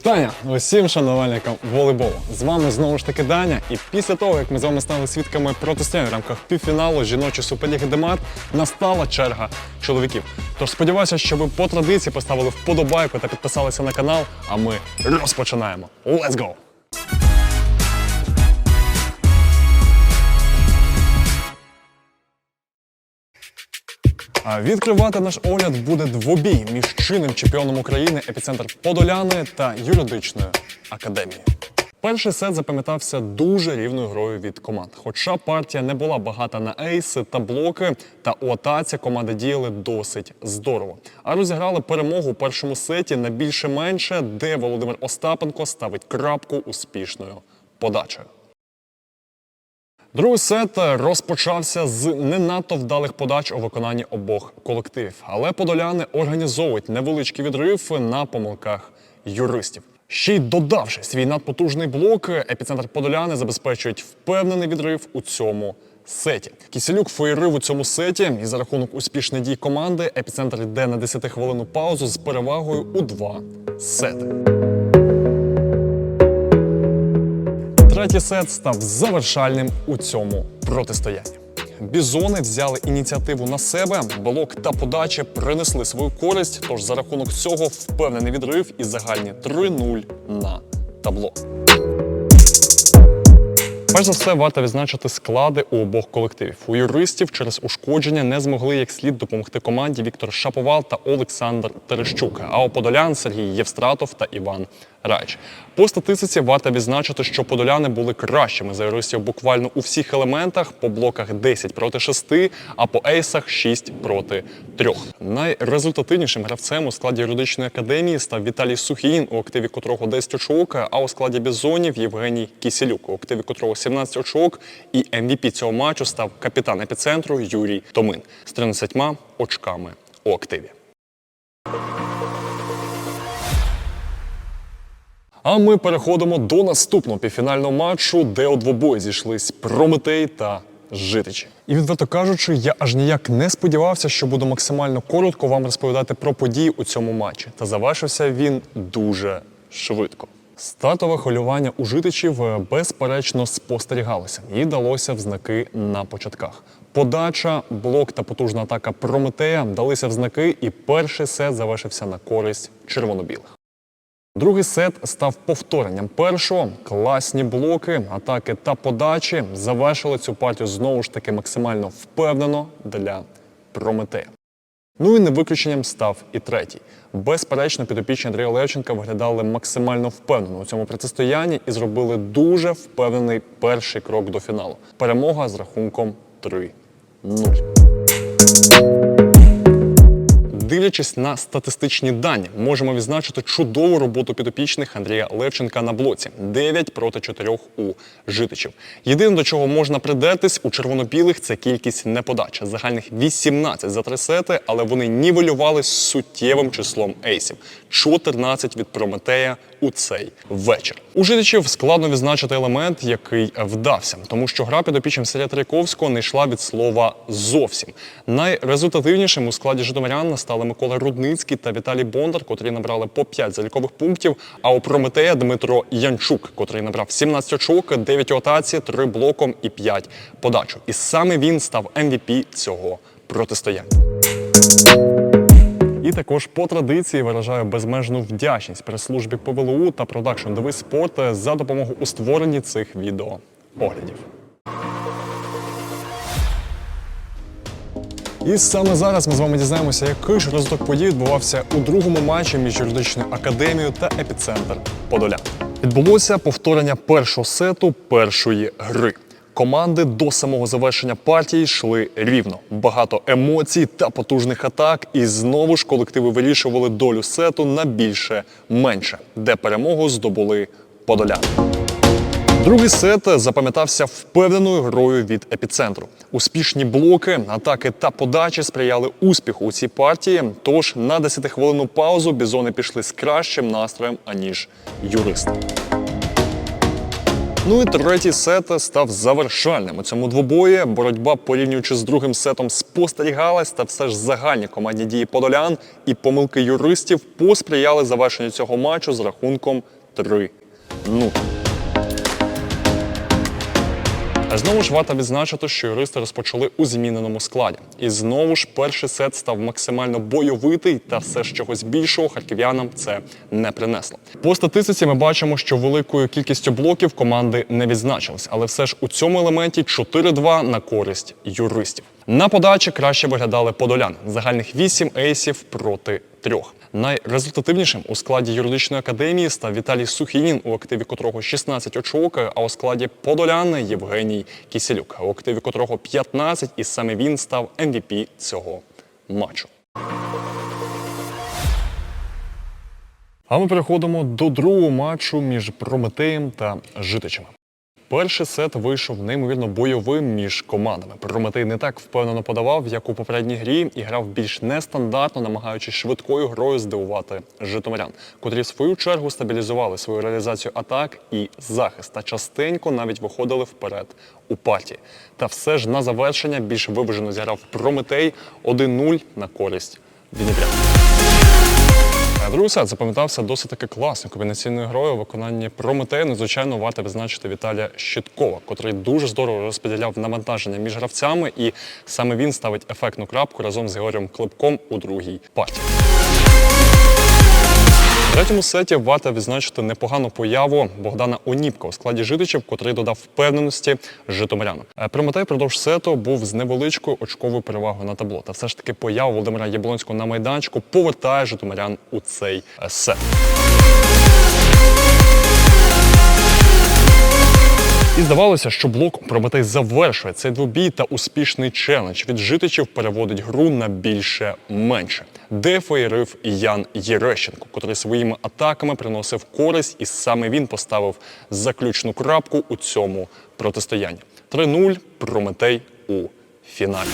Вітання усім шанувальникам волейболу. З вами знову ж таки Даня. І після того, як ми з вами стали свідками протистояння в рамках півфіналу жіночої суперліги Демат, настала черга чоловіків. Тож сподіваюся, що ви по традиції поставили вподобайку та підписалися на канал. А ми розпочинаємо. Let's go! А Відкривати наш огляд буде двобій між чинним чемпіоном України епіцентр Подоляни та юридичною академією. Перший сет запам'ятався дуже рівною грою від команд. Хоча партія не була багата на ейси та блоки, та у атаці команди діяли досить здорово. А розіграли перемогу у першому сеті на більше-менше, де Володимир Остапенко ставить крапку успішною подачею. Другий сет розпочався з не надто вдалих подач у виконанні обох колективів, але подоляни організовують невеличкий відрив на помилках юристів. Ще й додавши свій надпотужний блок, епіцентр Подоляни забезпечують впевнений відрив у цьому сеті. Кісілюк феєрив у цьому сеті, і за рахунок успішних дій команди епіцентр йде на 10 хвилину паузу з перевагою у два сети. Третій сет став завершальним у цьому протистоянні. Бізони взяли ініціативу на себе, блок та подача принесли свою користь. Тож за рахунок цього впевнений відрив і загальні 3-0 на табло. Перш за все, варто відзначити склади у обох колективів. У юристів через ушкодження не змогли як слід допомогти команді Віктор Шаповал та Олександр Терещук. А у Подолян Сергій Євстратов та Іван Райч. По статистиці варто відзначити, що подоляни були кращими за юристів буквально у всіх елементах. По блоках 10 проти 6, а по ейсах 6 проти 3. Найрезультативнішим гравцем у складі юридичної академії став Віталій Сухіїн, у активі котрого 10 очок, а у складі бізонів Євгеній Кісілюк, у активі котрого 17 очок. І MVP цього матчу став капітан епіцентру Юрій Томин з 13 очками у активі. А ми переходимо до наступного півфінального матчу, де у двобої зійшлись Прометей та Житичі. І відверто кажучи, я аж ніяк не сподівався, що буду максимально коротко вам розповідати про події у цьому матчі. Та завершився він дуже швидко. Стартове хвилювання у житичів е, безперечно спостерігалося і далося в знаки на початках. Подача, блок та потужна атака Прометея далися в знаки, і перший сет завершився на користь червоно-білих. Другий сет став повторенням першого. Класні блоки, атаки та подачі завершили цю партію знову ж таки максимально впевнено для Прометея. Ну і не виключенням став і третій. Безперечно, підопічні Андрія Левченка виглядали максимально впевнено у цьому протистоянні і зробили дуже впевнений перший крок до фіналу. Перемога з рахунком 3-0. Дивлячись на статистичні дані, можемо відзначити чудову роботу підопічних Андрія Левченка на блоці 9 проти 4 у житичів. Єдине до чого можна придертись у червоно-білих це кількість неподач. Загальних 18 за три сети, але вони нівелювали суттєвим числом ейсів 14 від Прометея у цей вечір. У житичів складно відзначити елемент, який вдався, тому що гра підопічним Сергія Трайковського не йшла від слова зовсім. Найрезультативнішим у складі житомирян стали Микола Рудницький та Віталій Бондар, котрі набрали по 5 залікових пунктів. А у Прометея Дмитро Янчук, котрий набрав 17 очок, 9 у атаці, 3 блоком і 5 подачок. І саме він став MVP цього протистояння. І також по традиції виражаю безмежну вдячність прес-службі ПВЛУ та продакшн Диви спорт за допомогу у створенні цих відео оглядів. І саме зараз ми з вами дізнаємося, який ж розвиток подій відбувався у другому матчі між юридичною академією та епіцентр Подоля. Відбулося повторення першого сету першої гри. Команди до самого завершення партії йшли рівно. Багато емоцій та потужних атак, і знову ж колективи вирішували долю сету на більше менше, де перемогу здобули подоляни. Другий сет запам'ятався впевненою грою від епіцентру. Успішні блоки, атаки та подачі сприяли успіху у цій партії. Тож на 10 хвилину паузу бізони пішли з кращим настроєм аніж юристи. Ну і третій сет став завершальним. У цьому двобої боротьба, порівнюючи з другим сетом, спостерігалась, та все ж загальні командні дії подолян і помилки юристів посприяли завершенню цього матчу з рахунком 3-0. А знову ж варто відзначити, що юристи розпочали у зміненому складі. І знову ж перший сет став максимально бойовитий, та все ж чогось більшого харків'янам це не принесло. По статистиці ми бачимо, що великою кількістю блоків команди не відзначились, але все ж у цьому елементі 4-2 на користь юристів. На подачі краще виглядали подоляни. Загальних 8 ейсів проти трьох. Найрезультативнішим у складі юридичної академії став Віталій Сухінін, у активі котрого 16 очок, а у складі Подоляни Євгеній Кісілюк, у активі котрого 15, і саме він став MVP цього матчу. А ми переходимо до другого матчу між Прометеєм та Житичами. Перший сет вийшов неймовірно бойовим між командами. Прометей не так впевнено подавав, як у попередній грі, і грав більш нестандартно, намагаючись швидкою грою здивувати житомирян, котрі в свою чергу стабілізували свою реалізацію атак і захист та частенько навіть виходили вперед у партії. Та все ж на завершення більш виважено зіграв Прометей 1-0 на користь Дніпря. Другий запам'ятався досить таки класною комбінаційною грою у виконанні Прометея. Незвичайно варто відзначити Віталія Щиткова, котрий дуже здорово розподіляв навантаження між гравцями, і саме він ставить ефектну крапку разом з Георгієм Клипком у другій партії. Третьому сеті варто відзначити непогану появу Богдана Оніпка у складі житичів, котрий додав впевненості житомирянам. Е, Прометей продовж сету був з невеличкою очковою перевагою на табло. Та все ж таки поява Володимира Яблонського на майданчику повертає житомирян у цей е, сет. І здавалося, що блок Прометей завершує цей двобій та успішний челендж від житичів переводить гру на більше менше. Де феєрив Ян Єрещенко, котрий своїми атаками приносив користь, і саме він поставив заключну крапку у цьому протистоянні. 3-0 Прометей у фіналі.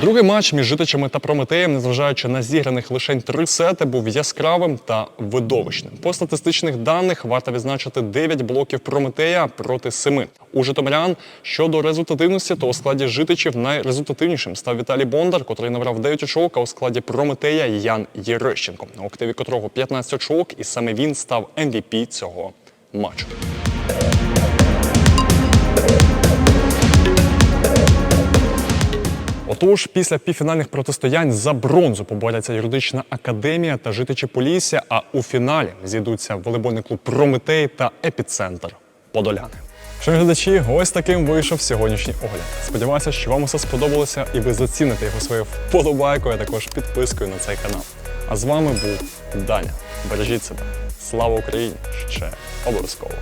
Другий матч між житичами та Прометеєм, незважаючи на зіграних лише три сети, був яскравим та видовищним. По статистичних даних варто відзначити 9 блоків Прометея проти 7. У житомирян щодо результативності, то у складі житичів найрезультативнішим став Віталій Бондар, котрий набрав 9 очок, а у складі Прометея Ян Єрещенко, у активі котрого 15 очок, і саме він став MVP цього матчу. Отож, після півфінальних протистоянь за бронзу поборяться юридична академія та житичі Полісся, а у фіналі зійдуться волейбольний клуб Прометей та епіцентр Подоляни. Шановні глядачі, ось таким вийшов сьогоднішній огляд. Сподіваюся, що вам усе сподобалося і ви заціните його своєю вподобайкою, а також підпискою на цей канал. А з вами був Даня. Бережіть себе. Слава Україні! Ще обов'язково!